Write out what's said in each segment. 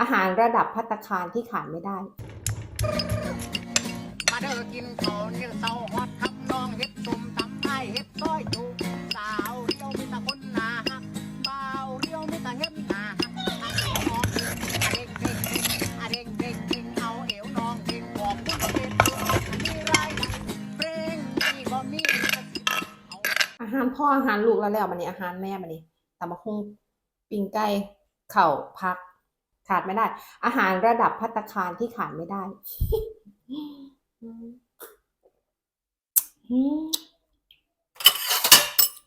อาหารระดับพัตตาคารที่ขาดไม่ได้ มาเด้อกินข้าวเหนียวเสาฮอดคำนองเฮ็ดตุ่มตำไอเฮ็ดซอยจุสาวเดียวมีแต่คนหนาฮักบ่าวเดียวมีแต่เฮ็ดหนาฮักเด้งเด้งเด้งเด้งเด้งเด้งเอาเอวน้องเด้งบอกคุณเป็นอันนี้ไรเพลงนี้บ่มีอาอาหารพ่ออาหารลูกแล้วแล้วบันนี้อาหารแม่บันนี้ตำมะฮุ่งปิ้งไก่เข่าพัก ขาดไม่ได้ อาหารระดับพัตคารที่ขาดไม่ได้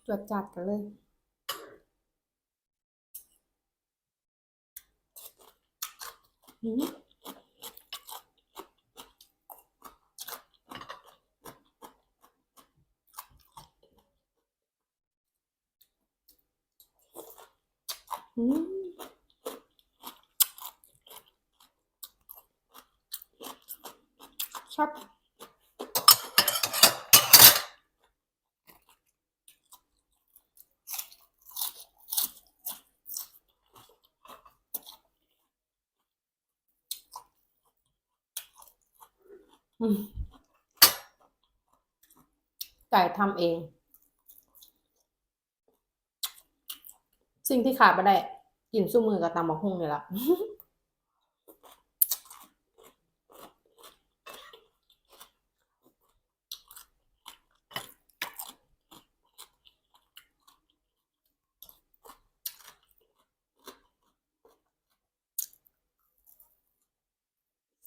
จวดจัดกันเลย อืมอืม ชอบอืมไก่ทำเอง สิ่งที่ขาดไม่ได้ กินสู้มือกับตำบักหุ่งนี่แหละ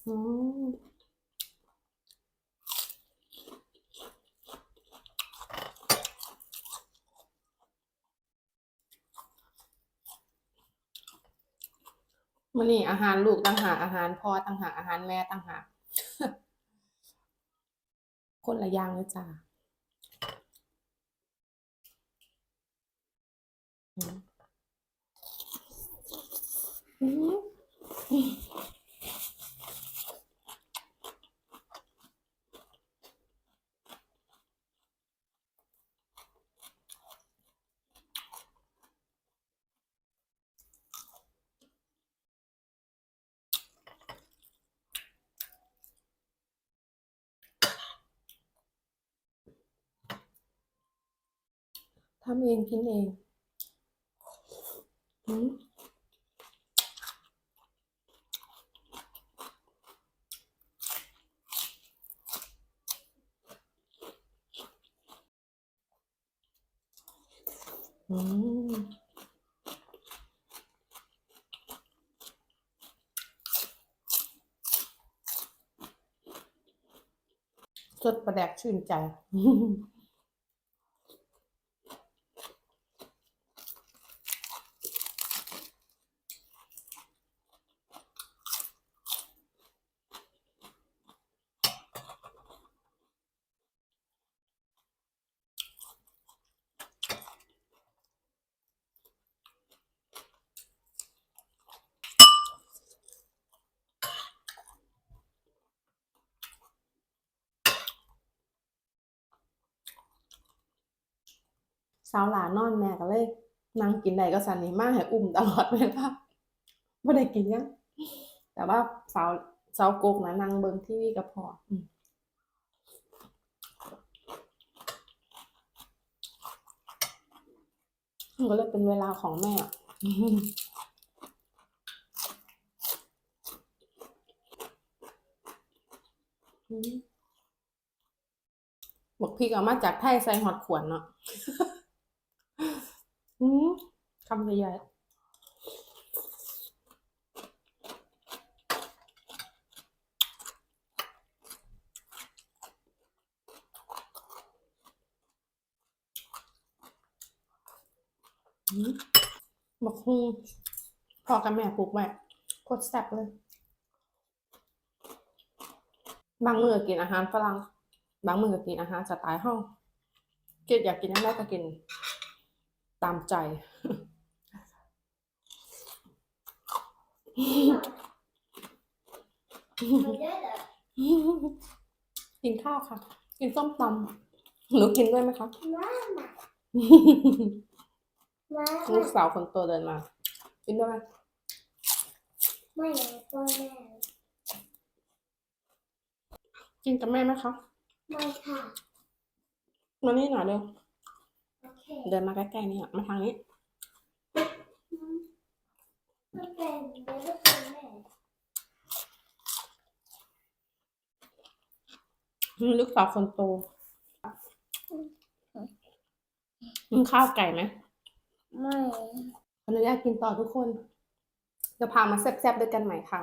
อืมมันนี่อาหารลูกต่างหากอาหารพ่อต่างหากอาหารแม่ต่างหากคนละอย่างเลยจ้าอืม ทำเองกินเองอืมอืมสดประแดกชื่นใจ สาวหลานนอนแม่ก็เลยนั่งกินได้ก็สันนี่มากให้อุ้มตลอดเวลาไม่ได้กินยังแต่ว่าสาวสาวกกนะนั่งเบิ่งทีวีกับพออืมมันก็เลยเป็นเวลาของแม่อะอืมอืมบอกพี่เอามาจากไทยใส่หอดขวนเนาะ อืมคำใหญ่บอกฮูพอกับแม่ปลูกแม่โคตรแซ่บเลย บางมือกินอาหารฝรั่ง บางมือกินอาหารสไตล์ห้อง เกิอยากกินอะไรก็กิน ตามใจ กินข้าวค่ะ กินส้มตำหนูกินด้วยไหมคะลูกสาวคนโตเดินมา กินด้วยไหมไม่อยากป้อนแม่กินกับแม่ไหมคะ ไม่ค่ะ มานี่หน่อยเร็วโอ เคเดินมาใกล้ๆนี่อะมาทางนี้ไม่เป็นเดี๋ยวจะเป็นแม่ลูกสาวคนโตกินข้าวไก่ไหม ไม่ ขออนุญาตกินต่อทุกคน จะพามาแซ่บๆด้วยกันใหม่ค่ะ